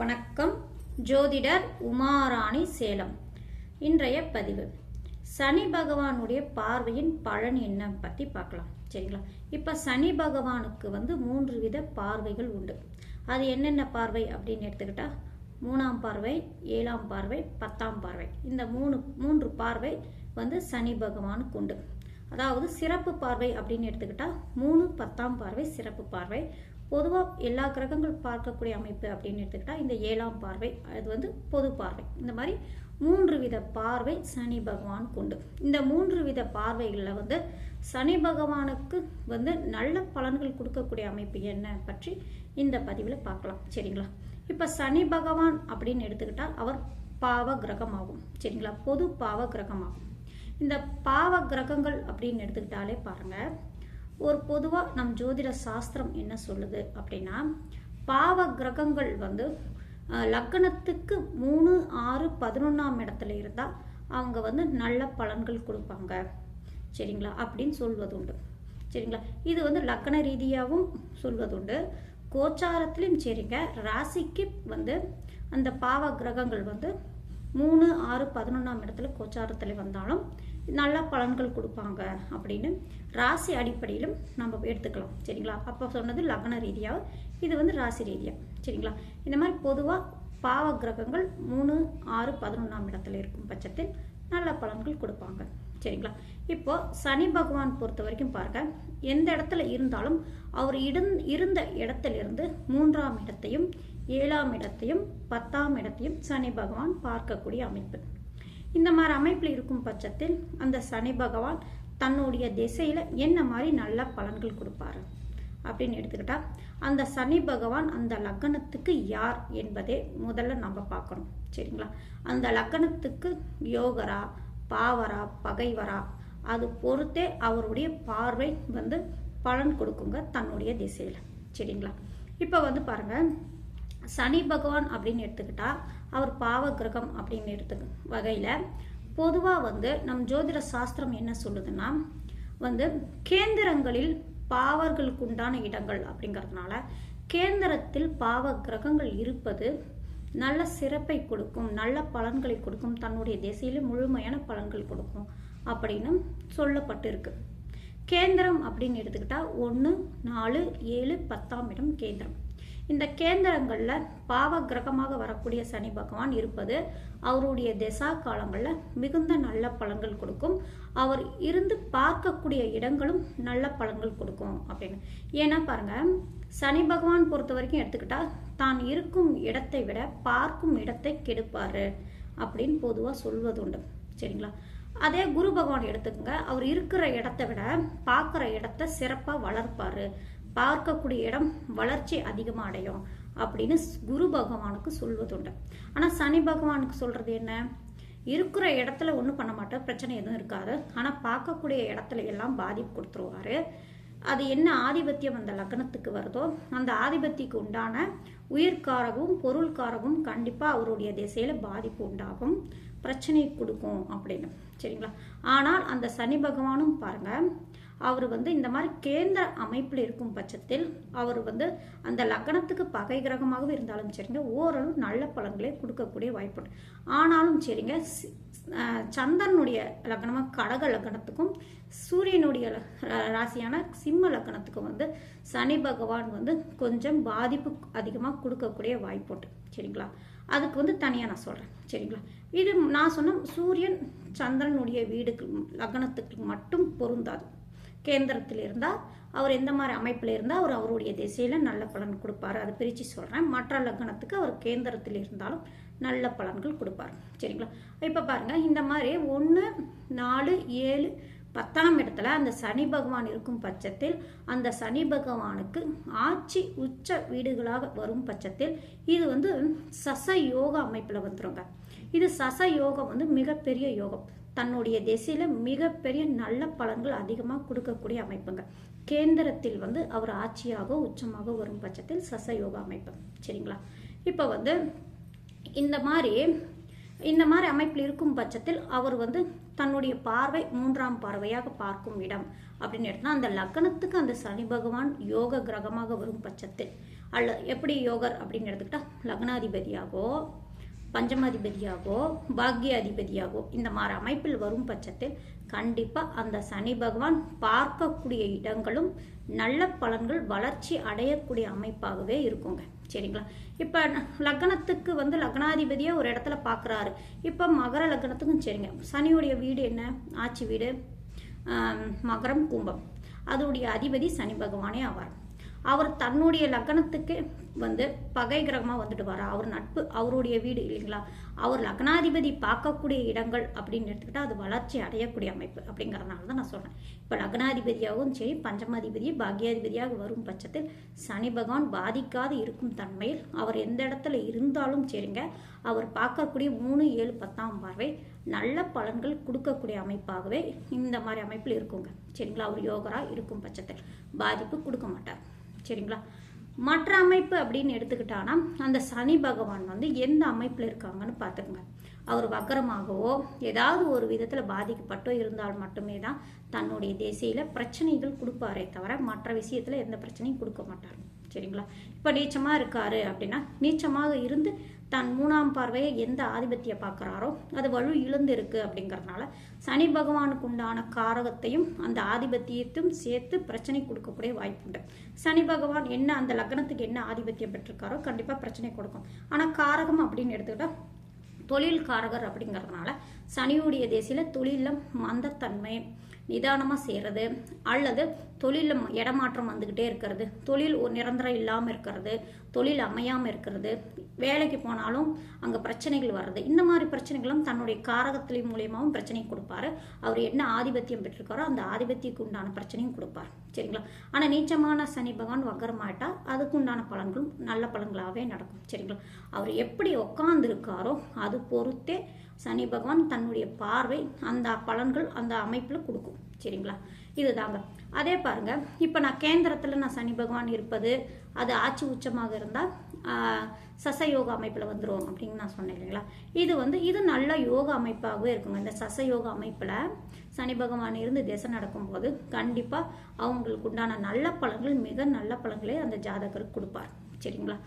வணக்கம். ஜோதிடர் உமாராணி சேலம். இன்றைய பதிவு. சனி பகவானுடைய பார்வையின் பலன் என்ன பற்றி பார்க்கலாம். சரிங்களா? இப்போ சனி பகவானுக்கு வந்து மூன்று வித பார்வைகள் உண்டு. அது என்னென்ன பார்வை அப்படின்னு எடுத்துக்கிட்டா மூணாம் பார்வை ஏழாம் பார்வை பத்தாம் பார்வை. இந்த மூணு மூன்று பார்வை வந்து சனி பகவானுக்கு உண்டு. அதாவது சிறப்பு பார்வை அப்படின்னு எடுத்துக்கிட்டா மூணு பத்தாம் பார்வை சிறப்பு பார்வை. பொதுவாக எல்லா கிரகங்கள் பார்க்கக்கூடிய அமைப்பு அப்படின்னு எடுத்துக்கிட்டால் இந்த ஏழாம் பார்வை அது வந்து பொது பார்வை. இந்த மாதிரி மூன்று வித பார்வை சனி பகவான் கொண்டு. இந்த மூன்று வித பார்வைகளில் வந்து சனி பகவானுக்கு வந்து நல்ல பலன்கள் கொடுக்கக்கூடிய அமைப்பு என்ன பற்றி இந்த பதிவில் பார்க்கலாம். சரிங்களா? இப்போ சனி பகவான் அப்படின்னு எடுத்துக்கிட்டால் அவர் பாவ கிரகம் ஆகும் சரிங்களா? பொது பாவ கிரகம் ஆகும் இந்த பாவ கிரகங்கள் அப்படின்னு எடுத்துக்கிட்டாலே பாருங்கள் ஒரு பொதுவாக நம் ஜோதிட சாஸ்திரம் என்ன சொல்லுது அப்படின்னா பாவ கிரகங்கள் வந்து லக்கணத்துக்கு லக்னத்துக்கு மூணு ஆறு பதினொன்றாம் இடத்துல இருந்தால் அவங்க வந்து நல்ல பலன்கள் கொடுப்பாங்க. சரிங்களா? அப்படின்னு சொல்வது உண்டு சரிங்களா? இது வந்து லக்ன ரீதியாகவும் சொல்வதுண்டு. கோச்சாரத்திலையும் சரிங்க. ராசிக்கு வந்து அந்த பாவ கிரகங்கள் வந்து மூணு ஆறு பதினொன்றாம் இடத்துல கோச்சாரத்தில் வந்தாலும் நல்ல பலன்கள் கொடுப்பாங்க அப்படின்னு ராசி அடிப்படையிலும் நம்ம எடுத்துக்கலாம். சரிங்களா? அப்போ சொன்னது லக்ன ரீதியாக இது வந்து ராசி ரீதியாக சரிங்களா? இந்த மாதிரி பொதுவாக பாவ கிரகங்கள் மூணு ஆறு பதினொன்றாம் இடத்துல இருக்கும் பட்சத்தில் நல்ல பலன்கள் கொடுப்பாங்க. சரிங்களா? இப்போ சனி பகவான் பொறுத்த வரைக்கும் பாருங்க எந்த இடத்துல இருந்தாலும் அவர் இடன் இருந்த இடத்திலிருந்து மூன்றாம் இடத்தையும் ஏழாம் இடத்தையும் பத்தாம் இடத்தையும் சனி பகவான் பார்க்கக்கூடிய அமைப்பு. இந்த மாதிரி அமைப்பில் இருக்கும் பட்சத்தில் அந்த சனி பகவான் தன்னுடைய திசையில் என்ன மாதிரி நல்ல பலன்கள் கொடுப்பாரு அப்படின்னு எடுத்துக்கிட்டா அந்த சனி பகவான் அந்த லக்கணத்துக்கு யார் என்பதே முதல்ல நம்ம பார்க்கணும். சரிங்களா? அந்த லக்கணத்துக்கு யோகரா பாவரா பகைவரா அது பொறுத்தே அவருடைய பார்வை வந்து பலன் கொடுக்குங்க தன்னுடைய திசையில். சரிங்களா? இப்போ வந்து பாருங்கள் சனி பகவான் அப்படின்னு எடுத்துக்கிட்டால் அவர் பாவ கிரகம் அப்படின்னு எடுத்து வகையில் பொதுவாக வந்து நம் ஜோதிட சாஸ்திரம் என்ன சொல்லுதுன்னா வந்து கேந்திரங்களில் பாவர்களுக்கு உண்டான இடங்கள் அப்படிங்கிறதுனால கேந்திரத்தில் பாவ கிரகங்கள் இருப்பது நல்ல சிறப்பை கொடுக்கும் நல்ல பலன்களை கொடுக்கும் தன்னுடைய திசையில முழுமையான பலன்கள் கொடுக்கும் அப்படின்னு சொல்லப்பட்டிருக்கு. கேந்திரம் அப்படின்னு எடுத்துக்கிட்டா ஒன்று நாலு ஏழு பத்தாம் இடம் கேந்திரம். இந்த கேந்திரங்களில் பாவ கிரகமாக வரக்கூடிய சனி பகவான் இருப்பது அவருடைய திசா காலங்களில் மிகுந்த நல்ல பலன்கள் கொடுக்கும். அவர் இருந்து பார்க்கக்கூடிய இடங்களும் நல்ல பலன்கள் கொடுக்கும் அப்படின்னு. ஏன்னா பாருங்கள் சனி பகவான் பொறுத்த வரைக்கும் எடுத்துக்கிட்டால் தான் இருக்கும் இடத்தை விட பார்க்கும் இடத்தை கெடுப்பார் அப்படின்னு பொதுவாக சொல்வது உண்டு சரிங்களா? அதே குரு பகவான் எடுத்துக்கோங்க அவர் இருக்கிற இடத்த விட பார்க்குற இடத்த சிறப்பாக வளர்ப்பார். பார்க்கக்கூடிய இடம் வளர்ச்சி அதிகமாக அடையும் அப்படின்னு குரு பகவானுக்கு சொல்வதுண்டு. ஆனால் சனி பகவானுக்கு சொல்றது என்ன? இருக்கிற இடத்துல ஒன்றும் பண்ண மாட்டேன் பிரச்சனை எதுவும் இருக்காது. ஆனால் பார்க்கக்கூடிய இடத்துல எல்லாம் பாதிப்பு கொடுத்துருவாரு. அது என்ன ஆதிபத்தியம் அந்த லக்னத்துக்கு வருதோ அந்த ஆதிபத்தியக்கு உண்டான உயிர்காரகம் பொருள்காரகம் கண்டிப்பாக அவருடைய திசையில் பாதிப்பு உண்டாகும். பிரச்சனை கொடுக்கும் அப்படின்னு. சரிங்களா? ஆனால் அந்த சனி பகவானும் பாருங்கள் அவர் வந்து இந்த மாதிரி கேந்திர அமைப்பில் இருக்கும் பட்சத்தில் அவர் வந்து அந்த லக்னத்துக்கு பகை கிரகமாகவும் இருந்தாலும் சரிங்க ஓரளவு நல்ல பலன்களை கொடுக்கக்கூடிய வாய்ப்பு ஆனாலும் சரிங்க சந்திரனுடைய லக்னமாக கடக லக்னத்துக்கும் சூரியனுடைய ராசியான சிம்ம லக்னத்துக்கும் வந்து சனி பகவான் வந்து கொஞ்சம் பாதிப்பு அதிகமாக கொடுக்கக்கூடிய வாய்ப்புண்டு சரிங்களா? அதுக்கு வந்து தனியாக நான் சொல்கிறேன் சரிங்களா? இது நான் சொன்ன சூரியன் சந்திரனுடைய வீடுக்கு லக்னத்துக்கு மட்டும் பொருந்தாது. கேந்திரத்தில் இருந்தால் அவர் எந்த மாதிரி அமைப்பில் இருந்தால் அவர் அவருடைய திசையில் நல்ல பலன் கொடுப்பாரு. அதை பிரித்து சொல்கிறேன் மற்ற லக்னத்துக்கு அவர் கேந்திரத்தில் இருந்தாலும் நல்ல பலன்கள் கொடுப்பாரு. சரிங்களா? இப்போ பாருங்கள் இந்த மாதிரி ஒன்று நாலு ஏழு பத்தாம் இடத்துல அந்த சனி பகவான் இருக்கும் பட்சத்தில் அந்த சனி பகவானுக்கு ஆட்சி உச்ச வீடுகளாக வரும் பட்சத்தில் இது வந்து சச யோக அமைப்பில் வந்துருங்க. இது சச யோகம் வந்து மிகப்பெரிய யோகம். தன்னுடைய திசையில மிகப்பெரிய நல்ல பலன்கள் அதிகமாக கொடுக்கக்கூடிய அமைப்புங்க. கேந்திரத்தில் வந்து அவர் ஆட்சியாக உச்சமாக வரும் பட்சத்தில் சசயோக அமைப்பு. சரிங்களா? இப்போ வந்து இந்த மாதிரி இந்த மாதிரி அமைப்பில் இருக்கும் பட்சத்தில் அவர் வந்து தன்னுடைய பார்வை மூன்றாம் பார்வையாக பார்க்கும் இடம் அப்படின்னு எடுத்தா அந்த லக்னத்துக்கு அந்த சனி பகவான் யோக கிரகமாக வரும் பட்சத்தில் அல்ல எப்படி யோகர் அப்படின்னு எடுத்துக்கிட்டா லக்னாதிபதியாகவோ பஞ்சமாதிபதியாகவோ பாக்யாதிபதியாகவோ இந்த மாதிரி அமைப்பில் வரும் பட்சத்தில் கண்டிப்பாக அந்த சனி பகவான் பார்க்கக்கூடிய இடங்களும் நல்ல பலன்கள் வளர்ச்சி அடையக்கூடிய அமைப்பாகவே இருக்குங்க. சரிங்களா? இப்போ லக்னத்துக்கு வந்து லக்னாதிபதியாக ஒரு இடத்துல பார்க்குறாரு இப்போ மகர லக்னத்துக்கும் சரிங்க. சனியுடைய வீடு என்ன? ஆட்சி வீடு. மகரம் கும்பம். அதோடைய அதிபதி சனி பகவானே ஆவார். அவர் தன்னுடைய லக்னத்துக்கு வந்து பகை கிரகமாக வந்துட்டு வர அவர் நட்பு அவருடைய வீடு இல்லைங்களா? அவர் லக்னாதிபதி பார்க்கக்கூடிய இடங்கள் அப்படின்னு எடுத்துக்கிட்டால் அது வளர்ச்சி அடையக்கூடிய அமைப்பு அப்படிங்கிறதுனால தான் நான் சொல்கிறேன் இப்போ லக்னாதிபதியாகவும் சரி பஞ்சமாதிபதி பாக்யாதிபதியாக வரும் பட்சத்தில் சனி பகவான் பாதிக்காது இருக்கும் தன்மையில் அவர் எந்த இடத்துல இருந்தாலும் சரிங்க அவர் பார்க்கக்கூடிய மூணு ஏழு பத்தாம் பார்வை நல்ல பலன்கள் கொடுக்கக்கூடிய அமைப்பாகவே இந்த மாதிரி அமைப்பில் இருக்குங்க. சரிங்களா? அவர் யோகராக இருக்கும் பட்சத்தில் பாதிப்பு கொடுக்க மாட்டார். சரிங்களா? மற்ற அமைப்பு அப்படின்னு எடுத்துக்கிட்டானா அந்த சனி பகவான் வந்து எந்த அமைப்பில் இருக்காங்கன்னு பார்த்துக்கோங்க. அவர் வக்கரமாகவோ ஏதாவது ஒரு விதத்தில் பாதிக்கப்பட்டோ இருந்தால் மட்டுமே தான் தன்னுடைய திசையில் பிரச்சனைகள் கொடுப்பாரே தவிர மற்ற விஷயத்தில் எந்த பிரச்சனையும் கொடுக்க மாட்டார். சரிங்களா? இப்போ நீச்சமாக இருக்காரு அப்படின்னா நீச்சமாக இருந்து தன் மூணாம் பார்வையை எந்த ஆதிபத்தியம் பார்க்குறாரோ அது வலு இழந்து இருக்கு அப்படிங்கறதுனால சனி பகவானுக்கு உண்டான காரகத்தையும் அந்த ஆதிபத்தியத்தையும் சேர்த்து பிரச்சனை கொடுக்கக்கூடிய வாய்ப்புண்டு சனி பகவான் என்ன அந்த லக்னத்துக்கு என்ன ஆதிபத்தியம் பெற்றிருக்காரோ கண்டிப்பாக பிரச்சனை கொடுக்கும். ஆனால் காரகம் அப்படின்னு எடுத்துக்கிட்டால் தொழில் காரகர் அப்படிங்கிறதுனால சனியுடைய தேசியில் தொழிலில் மந்தத்தன்மை நிதானமாக செய்கிறது அல்லது தொழிலில் இடமாற்றம் வந்துக்கிட்டே இருக்கிறது. தொழில் ஒரு நிரந்தரம் இல்லாமல் இருக்கிறது. தொழில் அமையாமல் இருக்கிறது. வேலைக்கு போனாலும் அங்கே பிரச்சனைகள் வர்றது. இந்த மாதிரி பிரச்சனைகளும் தன்னுடைய காரகத்திலே மூலியமாகவும் பிரச்சனை கொடுப்பாரு. அவர் என்ன ஆதிபத்தியம் பெற்றிருக்காரோ அந்த ஆதிபத்தியக்கு உண்டான பிரச்சனையும் கொடுப்பார். சரிங்களா? ஆனால் நீச்சமான சனி பகவான் வக்கரமாயிட்டா அதுக்கு உண்டான பலன்களும் நல்ல பலன்களாகவே நடக்கும். சரிங்களா? அவர் எப்படி உட்காந்துருக்காரோ அது பொறுத்தே சனி பகவான் தன்னுடைய பார்வை அந்த பலன்கள் அந்த அமைப்பில் கொடுக்கும். சரிங்களா? இதுதாங்க அதே பாருங்க இப்போ நான் கேந்திரத்தில் நான் சனி பகவான் இருப்பது அது ஆட்சி உச்சமாக இருந்தால் சசயோக அமைப்பில் வந்துடும் அப்படின்னு நான் சொன்னேன் இல்லைங்களா? இது வந்து இது நல்ல யோக அமைப்பாகவே இருக்குங்க. இந்த சசயோக அமைப்பில் சனி பகவான் இருந்து திசை நடக்கும்போது கண்டிப்பாக அவங்களுக்கு உண்டான நல்ல பழங்கள் மிக நல்ல பழங்களே அந்த ஜாதகருக்கு கொடுப்பார். சரிங்களா?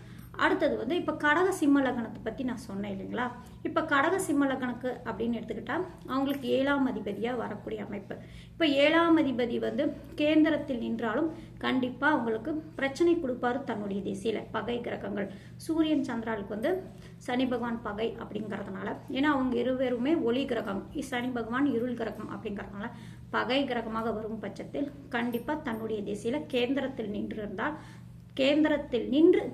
அடுத்தது வந்து இப்போ கடக சிம்ம லக்னத்தை பற்றி நான் சொன்னேன் இல்லைங்களா? இப்போ கடக சிம்ம லக்னக்கு அப்படின்னு எடுத்துக்கிட்டா அவங்களுக்கு ஏழாம் அதிபதியாக வரக்கூடிய அமைப்பு. இப்போ ஏழாம் அதிபதி வந்து கேந்திரத்தில் நின்றாலும் கண்டிப்பாக அவங்களுக்கு பிரச்சனை கொடுப்பாரு தன்னுடைய திசையில் பகை கிரகங்கள். சூரியன் சந்திராளுக்கு வந்து சனி பகவான் பகை அப்படிங்கிறதுனால ஏன்னா அவங்க இருவருமே ஒளி கிரகம் சனி பகவான் இருள் கிரகம் அப்படிங்கிறதுனால பகை கிரகமாக வரும் பட்சத்தில் கண்டிப்பாக தன்னுடைய திசையில் கேந்திரத்தில் நின்று இருந்தால் கேந்திரத்தில் நின்று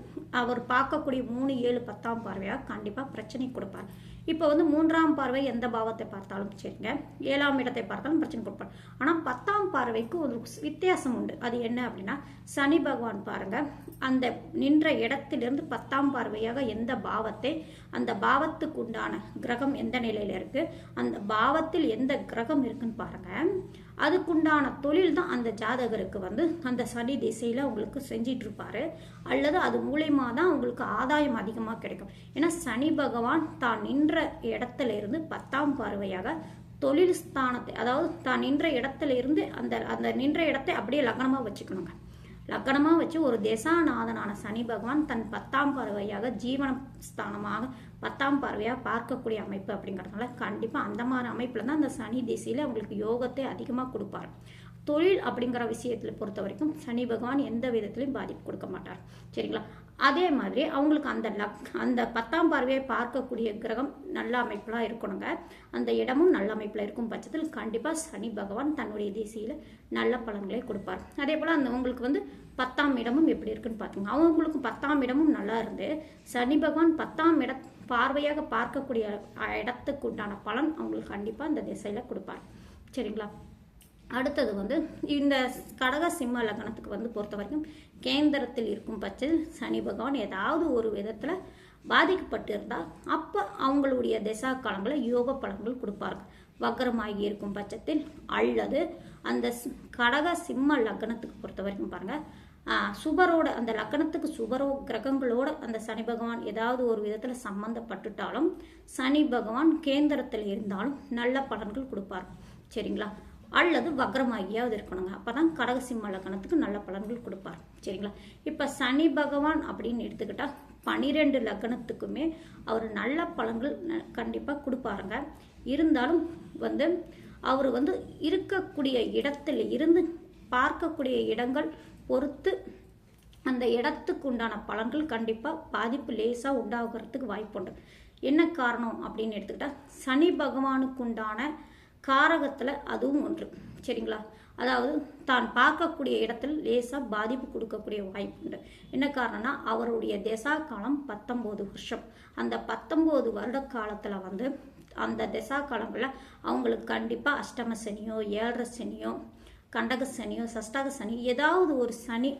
அவர் பார்க்கக்கூடிய மூணு ஏழு பத்தாம் பார்வையாக கண்டிப்பாக பிரச்சனை கொடுப்பார். இப்போ வந்து மூன்றாம் பார்வை எந்த பாவத்தை பார்த்தாலும் சரிங்க. ஏழாம் இடத்தை பார்த்தாலும் பிரச்சனை கொடுப்பார். ஆனால் பத்தாம் பார்வைக்கு ஒரு வித்தியாசம் உண்டு. அது என்ன அப்படின்னா சனி பகவான் பாருங்க அந்த நின்ற இடத்திலிருந்து பத்தாம் பார்வையாக எந்த பாவத்தை அந்த பாவத்துக்கு உண்டான கிரகம் எந்த நிலையில் இருக்குது அந்த பாவத்தில் எந்த கிரகம் இருக்குன்னு பாருங்கள் அதுக்குண்டான தொழில் தான் அந்த ஜாதகருக்கு வந்து அந்த சனி திசையில் உங்களுக்கு செஞ்சிட்டு இருப்பாரு அல்லது அது மூலயமா தான் உங்களுக்கு ஆதாயம் அதிகமாக கிடைக்கும். ஏன்னா சனி பகவான் தான் நின்ற இடத்துல இருந்து பத்தாம் பார்வையாக தொழில் ஸ்தானத்தை அதாவது தான் நின்ற இடத்துல இருந்து அந்த அந்த நின்ற இடத்தை அப்படியே லக்னமாக வச்சுக்கணுங்க. லக்கணமாக வச்சு ஒரு தேசாநாதனான சனி பகவான் தன் பத்தாம் பார்வையாக ஜீவன ஸ்தானமாக பத்தாம் பார்வையாக பார்க்கக்கூடிய அமைப்பு அப்படிங்கிறதுனால கண்டிப்பாக அந்த மாதிரி அமைப்பில் தான் அந்த சனி திசையில் அவங்களுக்கு யோகத்தை அதிகமாக கொடுப்பார். தொழில் அப்படிங்கிற விஷயத்தில் பொறுத்த வரைக்கும் சனி பகவான் எந்த விதத்திலையும் பாதிப்பு கொடுக்க மாட்டார். சரிங்களா? அதே மாதிரி அவங்களுக்கு அந்த லக் அந்த பத்தாம் பார்வையை பார்க்கக்கூடிய கிரகம் நல்ல அமைப்பெலாம் இருக்கணுங்க. அந்த இடமும் நல்ல அமைப்பில் இருக்கும் பட்சத்தில் கண்டிப்பாக சனி பகவான் தன்னுடைய திசையில் நல்ல பலன்களை கொடுப்பார். அதே போல் அந்த உங்களுக்கு வந்து பத்தாம் இடமும் எப்படி இருக்குன்னு பார்த்துங்க அவங்களுக்கு பத்தாம் இடமும் நல்லா இருந்து சனி பகவான் பத்தாம் இட பார்வையாக பார்க்கக்கூடிய இடத்துக்கு உண்டான பலன் அவங்களுக்கு கண்டிப்பாக அந்த திசையில் கொடுப்பார். சரிங்களா? அடுத்தது வந்து இந்த கடக சிம்ம லக்னத்துக்கு வந்து பொறுத்த வரைக்கும் கேந்திரத்தில் இருக்கும் பட்சத்தில் சனி பகவான் ஏதாவது ஒரு விதத்தில் பாதிக்கப்பட்டிருந்தால் அப்போ அவங்களுடைய திசா காலங்களில் யோக பலன்கள் கொடுப்பாங்க வக்கரமாகி இருக்கும் பட்சத்தில் அல்லது அந்த கடக சிம்ம லக்னத்துக்கு பொறுத்த வரைக்கும் பாருங்கள் சுபரோட அந்த லக்னத்துக்கு சுபரோ கிரகங்களோட அந்த சனி பகவான் ஏதாவது ஒரு விதத்தில் சம்மந்தப்பட்டுட்டாலும் சனி பகவான் கேந்திரத்தில் இருந்தாலும் நல்ல பலன்கள் கொடுப்பார். சரிங்களா? அல்லது வக்ரமாகியாவது இருக்கணுங்க. அப்போ தான் கடகசிம்ம லக்னத்துக்கு நல்ல பலன்கள் கொடுப்பார். சரிங்களா? இப்போ சனி பகவான் அப்படின்னு எடுத்துக்கிட்டால் பனிரெண்டு லக்னத்துக்குமே அவர் நல்ல பலன்கள் கண்டிப்பாக கொடுப்பாருங்க. இருந்தாலும் வந்து அவர் வந்து இருக்கக்கூடிய இடத்துல இருந்து பார்க்கக்கூடிய இடங்கள் பொறுத்து அந்த இடத்துக்கு உண்டான பலன்கள் கண்டிப்பாக பாதிப்பு லேசாக உண்டாகிறதுக்கு வாய்ப்புண்டு. என்ன காரணம் அப்படின்னு எடுத்துக்கிட்டால் சனி பகவானுக்கு உண்டான காரகத்தில் அதுவும் ஒன்று. சரிங்களா? அதாவது தான் பார்க்கக்கூடிய இடத்தில் லேசாக பாதிப்பு கொடுக்கக்கூடிய வாய்ப்பு உண்டு. என்ன காரணம்னா அவருடைய திசா காலம் பத்தொம்போது வருஷம். அந்த பத்தொம்போது வருட காலத்தில் வந்து அந்த திசா காலங்களில் அவங்களுக்கு கண்டிப்பாக அஷ்டம சனியோ ஏழரை சனியோ கண்டக சனியோ சஷ்டக சனி ஏதாவது ஒரு சனி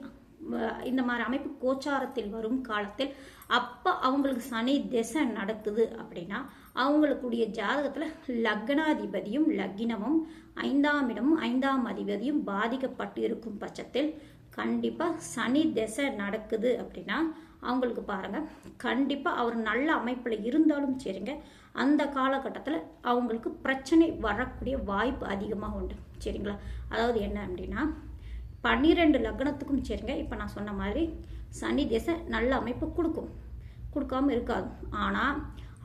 இந்த மாதிரி அமைப்பு கோச்சாரத்தில் வரும் காலத்தில் அப்போ அவங்களுக்கு சனி திசை நடக்குது அப்படின்னா அவங்களுக்குடைய ஜாதகத்தில் லக்னாதிபதியும் லக்னமும் ஐந்தாம் இடமும் ஐந்தாம் அதிபதியும் பாதிக்கப்பட்டு இருக்கும் பட்சத்தில் கண்டிப்பாக சனி திசை நடக்குது அப்படின்னா அவங்களுக்கு பாருங்கள் கண்டிப்பாக அவர் நல்ல அமைப்பில் இருந்தாலும் சரிங்க அந்த காலகட்டத்தில் அவங்களுக்கு பிரச்சனை வரக்கூடிய வாய்ப்பு அதிகமாக உண்டு. சரிங்களா? அதாவது என்ன அப்படின்னா பன்னிரெண்டு லக்னத்துக்கும் சரிங்க. இப்போ நான் சொன்ன மாதிரி சனி திசை நல்ல அமைப்பு கொடுக்கும். கொடுக்காம இருக்காது. ஆனால்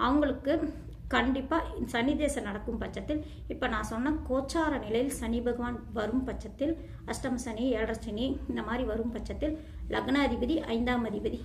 அவங்களுக்கு கண்டிப்பாக சனி தேசம் நடக்கும் பட்சத்தில் இப்போ நான் சொன்ன கோச்சார நிலையில் சனி பகவான் வரும் பட்சத்தில் அஷ்டம சனி ஏழரை சனி இந்த மாதிரி வரும் பட்சத்தில் லக்னாதிபதி ஐந்தாம் அதிபதி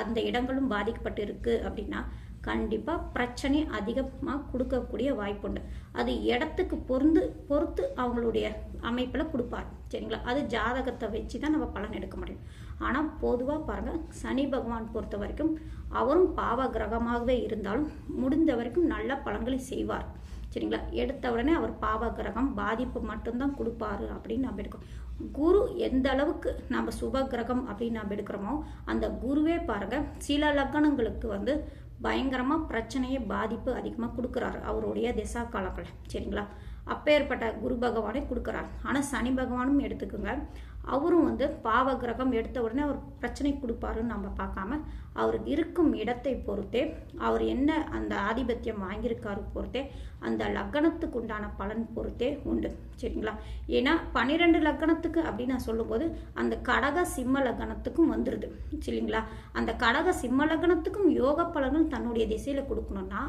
அந்த இடங்களும் பாதிக்கப்பட்டு இருக்குது அப்படின்னா கண்டிப்பாக பிரச்சனை அதிகமாக கொடுக்கக்கூடிய வாய்ப்புண்டு. அது இடத்துக்கு பொருந்து பொறுத்து அவங்களுடைய அமைப்பில் கொடுப்பார். சரிங்களா? அது ஜாதகத்தை வச்சு தான் நம்ம பலன் எடுக்க முடியும். ஆனால் பொதுவாக பாருங்கள் சனி பகவான் பொறுத்த வரைக்கும் அவரும் பாவ கிரகமாகவே இருந்தாலும் முடிந்த வரைக்கும் நல்ல பலன்களை செய்வார். சரிங்களா? எடுத்த உடனே அவர் பாவ கிரகம் பாதிப்பு மட்டும்தான் கொடுப்பாரு அப்படின்னு நம்ம எடுக்கோம் குரு எந்த அளவுக்கு நம்ம சுப கிரகம் அப்படின்னு நம்ம எடுக்கிறோமோ அந்த குருவே பாருங்க சில லக்கணங்களுக்கு வந்து பயங்கரமாக பிரச்சனையை பாதிப்பு அதிகமாக கொடுக்குறாரு அவருடைய திசா காலங்கள் சரிங்களா? அப்பேற்பட்ட குரு பகவானை கொடுக்குறாரு. ஆனால் சனி பகவானும் எடுத்துக்கோங்க. அவரும் வந்து பாவ கிரகம் எடுத்த உடனே அவர் பிரச்சனை கொடுப்பாருன்னு நம்ம பார்க்காம அவர் இருக்கும் இடத்தை பொறுத்தே அவர் என்ன அந்த ஆதிபத்தியம் வாங்கியிருக்காரு பொறுத்தே அந்த லக்னத்துக்கு உண்டான பலன் பொறுத்தே உண்டு. சரிங்களா? ஏன்னா பன்னிரெண்டு லக்னத்துக்கு அப்படின்னு நான் சொல்லும்போது அந்த கடக சிம்ம லக்னத்துக்கும் வந்துடுது சரிங்களா? அந்த கடக சிம்ம லக்னத்துக்கும் யோக பலன்கள் தன்னுடைய திசையில் கொடுக்கணும்னா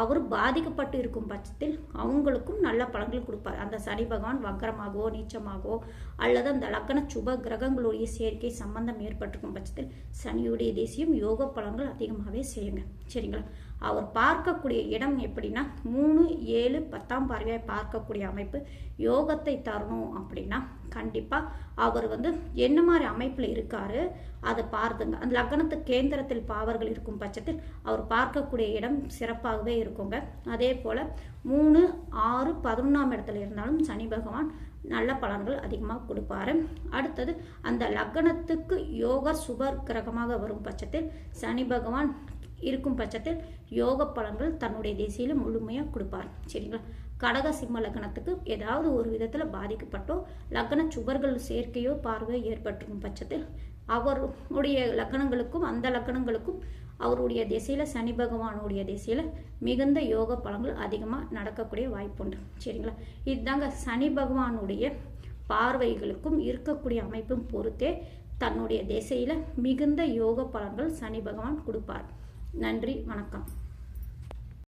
அவர் பாதிக்கப்பட்டு இருக்கும் பட்சத்தில் அவங்களுக்கும் நல்ல பலன்கள் கொடுப்பார். அந்த சனி பகவான் வக்கரமாகவோ நீச்சமாகவோ அல்லது அந்த லக்கண சுப கிரகங்களுடைய சேர்க்கை சம்பந்தம் ஏற்பட்டிருக்கும் பட்சத்தில் சனியுடைய தேசியம் யோக பலன்கள் அதிகமாகவே செய்யுங்க சரிங்களா? அவர் பார்க்கக்கூடிய இடம் எப்படின்னா மூணு ஏழு பத்தாம் பார்வையாக பார்க்கக்கூடிய அமைப்பு யோகத்தை தரணும் அப்படின்னா கண்டிப்பாக அவர் வந்து என்ன மாதிரி அமைப்பில் இருக்காரு அதை பார்த்துங்க அந்த லக்னத்து கேந்திரத்தில் பாவர்கள் இருக்கும் பட்சத்தில் அவர் பார்க்கக்கூடிய இடம் சிறப்பாகவே இருக்குங்க. அதே போல் மூணு ஆறு பதினொன்றாம் இடத்துல இருந்தாலும் சனி பகவான் நல்ல பலன்கள் அதிகமாக கொடுப்பாரு. அடுத்தது அந்த லக்னத்துக்கு யோக சுபர் கிரகமாக வரும் பட்சத்தில் சனி பகவான் இருக்கும் பட்சத்தில் யோக பலன்கள் தன்னுடைய திசையில முழுமையாக கொடுப்பார். சரிங்களா? கடக சிம்ம லக்னத்துக்கு ஏதாவது ஒரு விதத்தில் பாதிக்கப்பட்டோ லக்ன சுவர்கள் சேர்க்கையோ பார்வையோ ஏற்பட்டிருக்கும் பட்சத்தில் அவருடைய லக்னங்களுக்கும் அந்த லக்னங்களுக்கும் அவருடைய திசையில சனி பகவானுடைய திசையில மிகுந்த யோக பலன்கள் அதிகமாக நடக்கக்கூடிய வாய்ப்புண்டு. சரிங்களா? இதுதாங்க சனி பகவானுடைய பார்வைகளுக்கும் இருக்கக்கூடிய அமைப்பும் பொறுத்தே தன்னுடைய திசையில மிகுந்த யோக பலன்கள் சனி பகவான் கொடுப்பார். நன்றி வணக்கம்.